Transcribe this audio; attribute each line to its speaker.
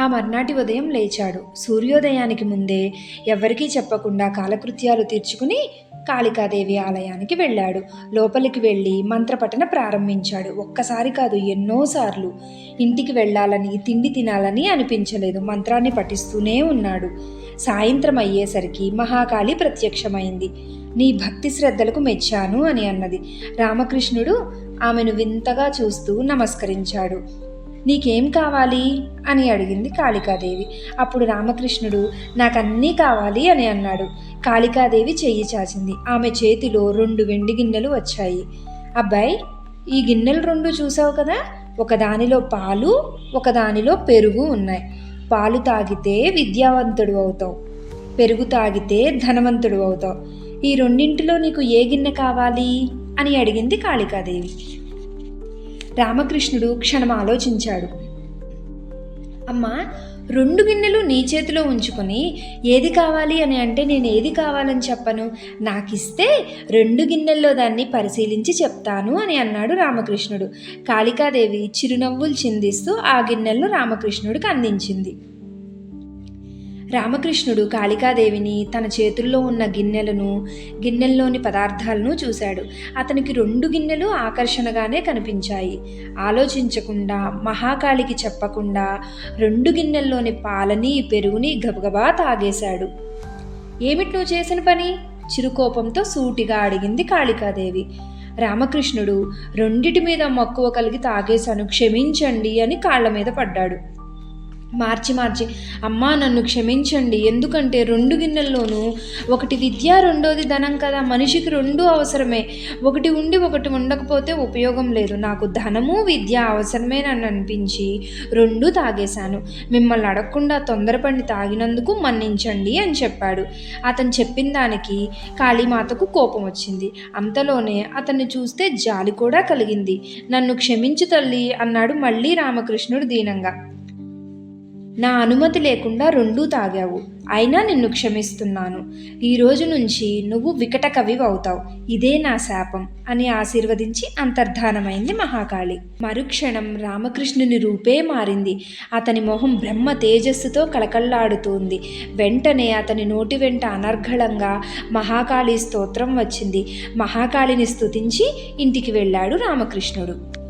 Speaker 1: ఆ మర్నాటి ఉదయం లేచాడు. సూర్యోదయానికి ముందే ఎవరికీ చెప్పకుండా కాలకృత్యాలు తీర్చుకుని కాళికాదేవి ఆలయానికి వెళ్ళాడు. లోపలికి వెళ్ళి మంత్రపఠన ప్రారంభించాడు. ఒక్కసారి కాదు ఎన్నోసార్లు ఇంటికి వెళ్ళాలని తిండి తినాలని అనిపించలేదు. మంత్రాన్ని పఠిస్తూనే ఉన్నాడు. సాయంత్రం అయ్యేసరికి మహాకాళి ప్రత్యక్షమైంది. నీ భక్తి శ్రద్ధలకు మెచ్చాను అని అన్నది. రామకృష్ణుడు ఆమెను వింతగా చూస్తూ నమస్కరించాడు. నీకేం కావాలి? అని అడిగింది కాళికాదేవి. అప్పుడు రామకృష్ణుడు నాకన్నీ కావాలి అని అన్నాడు. కాళికాదేవి చెయ్యి చాచింది. ఆమె చేతిలో రెండు వెండి గిన్నెలు వచ్చాయి. అబ్బాయి ఈ గిన్నెలు రెండు చూసావు కదా? ఒకదానిలో పాలు ఒకదానిలో పెరుగు ఉన్నాయి. పాలు తాగితే విద్యావంతుడు అవుతావు. పెరుగు తాగితే ధనవంతుడు అవుతావు. ఈ రెండింటిలో నీకు ఏ గిన్నె కావాలి? అని అడిగింది కాళికాదేవి. రామకృష్ణుడు క్షణం ఆలోచించాడు అమ్మా రెండు గిన్నెలు నీ చేతిలో ఉంచుకొని ఏది కావాలి అని అంటే నేను ఏది కావాలని చెప్పను? నాకిస్తే రెండు గిన్నెల్లో దాన్ని పరిశీలించి చెప్తాను అని అన్నాడు రామకృష్ణుడు. కాళికాదేవి చిరునవ్వులు చిందిస్తూ ఆ గిన్నెలను రామకృష్ణుడికి అందించింది. రామకృష్ణుడు కాళికాదేవిని తన చేతుల్లో ఉన్న గిన్నెలను గిన్నెల్లోని పదార్థాలను చూశాడు. అతనికి రెండు గిన్నెలు ఆకర్షణగానే కనిపించాయి. ఆలోచించకుండా మహాకాళికి చెప్పకుండా రెండు గిన్నెల్లోని పాలని పెరుగుని గబగబా తాగేశాడు. ఏమిటి నువ్వు చేసిన పని? చిరుకోపంతో సూటిగా అడిగింది కాళికాదేవి. రామకృష్ణుడు రెండిటి మీద మక్కువ కలిగి తాగేశాను క్షమించండి అని కాళ్ళ మీద పడ్డాడు. మార్చి మార్చి. అమ్మా నన్ను క్షమించండి. ఎందుకంటే రెండు గిన్నెల్లోనూ ఒకటి విద్య రెండోది ధనం కదా. మనిషికి రెండు అవసరమే. ఒకటి ఉండి ఒకటి ఉండకపోతే ఉపయోగం లేదు. నాకు ధనము విద్య అవసరమే నన్ను అనిపించి రెండు తాగేశాను. మిమ్మల్ని అడగకుండా తొందరపడి తాగినందుకు మన్నించండి అని చెప్పాడు. అతను చెప్పిన దానికి కాళీమాతకు కోపం వచ్చింది. అంతలోనే అతన్ని చూస్తే జాలి కూడా కలిగింది. నన్ను క్షమించు తల్లి అన్నాడు మళ్ళీ రామకృష్ణుడు దీనంగా. నా అనుమతి లేకుండా రెండూ తాగావు. అయినా నిన్ను క్షమిస్తున్నాను. ఈ రోజు నుంచి నువ్వు వికట కవి అవుతావు. ఇదే నా శాపం అని ఆశీర్వదించి అంతర్ధానమైంది మహాకాళి. మరుక్షణం రామకృష్ణుని రూపే మారింది. అతని మొహం బ్రహ్మ తేజస్సుతో కళకళ్ళాడుతోంది. వెంటనే అతని నోటి వెంట అనర్ఘళంగా మహాకాళి స్తోత్రం వచ్చింది. మహాకాళిని స్తుతించి ఇంటికి వెళ్ళాడు రామకృష్ణుడు.